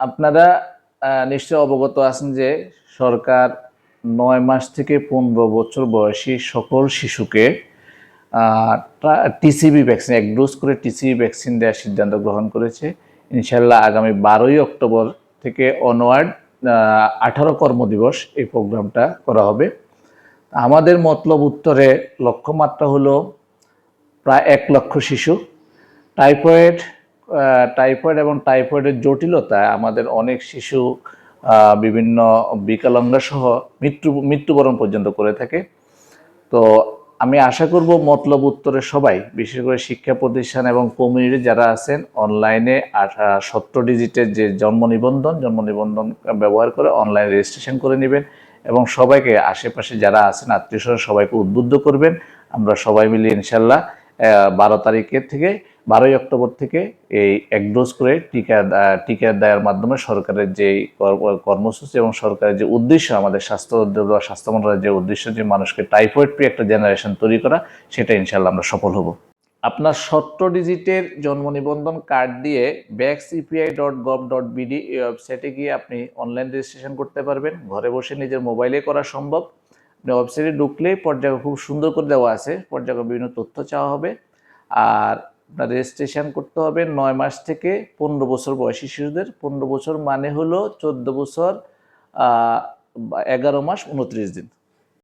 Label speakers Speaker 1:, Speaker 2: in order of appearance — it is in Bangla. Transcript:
Speaker 1: আপনারা নিশ্চয় অবগত আছেন যে সরকার নয় মাস থেকে পনেরো বছর বয়সী সকল শিশুকে টিসিবি ভ্যাকসিন, এক ডোজ করে টিসিবি ভ্যাকসিন দেওয়ার সিদ্ধান্ত গ্রহণ করেছে। ইনশাল্লাহ আগামী বারোই অক্টোবর থেকে অনওয়ার্ড আঠারো কর্মদিবস এই প্রোগ্রামটা করা হবে। আমাদের মতলব উত্তরে লক্ষ্যমাত্রা হলো প্রায় এক লক্ষ শিশু। টাইফয়েড টাইফয়েড এবং টাইফয়েডের জটিলতা আমাদের অনেক শিশু বিভিন্ন বিকলাঙ্গা সহ মৃত্যু, মৃত্যুবরণ পর্যন্ত করে থাকে। তো আমি আশা করব মতলব উত্তরে সবাই, বিশেষ করে শিক্ষা প্রতিষ্ঠান এবং কমিউনিটি যারা আছেন অনলাইনে সত্তর ডিজিটের যে জন্ম নিবন্ধন জন্ম নিবন্ধন ব্যবহার করে অনলাইন রেজিস্ট্রেশন করে নেবেন এবং সবাইকে আশেপাশে যারা আছেন আত্মীয় সবাইকে উদ্বুদ্ধ করবেন। আমরা সবাই মিলে ইনশাল্লাহ বারো তারিখের থেকে, বারোই অক্টোবর থেকে এই এক ডোজ করে টিকা টিকা দেওয়ার মাধ্যমে সরকারের যে কর- কর্মসূচি এবং সরকারের যে উদ্দেশ্য, আমাদের স্বাস্থ্য বা স্বাস্থ্য মন্ত্রণালয়ের যে উদ্দেশ্য যে মানুষকে টাইফয়েড ফ্রি একটা জেনারেশন তৈরি করা, সেটা ইনশাল্লাহ আমরা সফল হব। আপনার সত্তর ডিজিটের জন্ম নিবন্ধন কার্ড দিয়ে ব্যাক্স EPI dot gov dot BD এই ওয়েবসাইটে গিয়ে আপনি অনলাইন রেজিস্ট্রেশন করতে পারবেন, ঘরে বসে নিজের মোবাইলে করা সম্ভব। আপনি ওয়েবসাইটে ঢুকলে পর্যায়ক্রম খুব সুন্দর করে দেওয়া আছে। পর্যায়ক্রম বিভিন্ন তথ্য চাওয়া হবে। আর আপনার রেজিস্ট্রেশন করতে হবে নয় মাস থেকে পনেরো বছর বয়সী শিশুদের। পনেরো বছর মানে হলো চোদ্দ বছর এগারো মাস উনত্রিশ দিন।